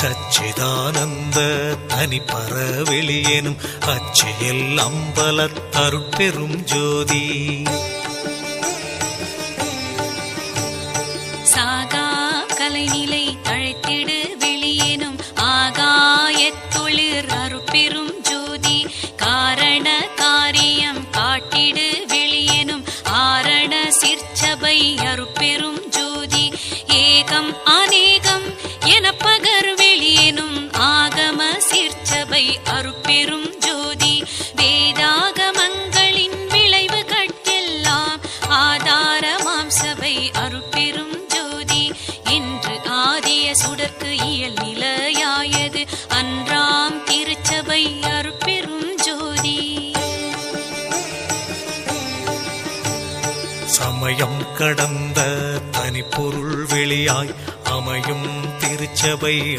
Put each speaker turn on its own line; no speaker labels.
சச்சிதானந்த தனிப்பற வெளியேனும் அச்சியல் அம்பலத்தருட்பெரும் ஜோதி.
சாகா கலைநிலை தழைத்திடு வெளியேனும் ஆகாயத்தொழிற் அருட்பெரும் ஜோதி. காரண காரியம் காட்டிடு வெளியேனும் ஆரண சிற்சபை அருட்பெரும் ஜோதி. ஏகம் ஆ அருட்பெரும் ஜோதி வேதாகமங்களின் விளைவு கட்டெல்லாம் ஆதாரமாம் சபை அருட்பெரும் ஜோதி. என்று ஆதிய சுடர்க்கு இயல் நிலையாயது அன்றாம் திருச்சபை அருட்பெரும் ஜோதி.
சமயம் கடந்த தனிப்பொருள் வெளியாய் அமையும் திருச்சபை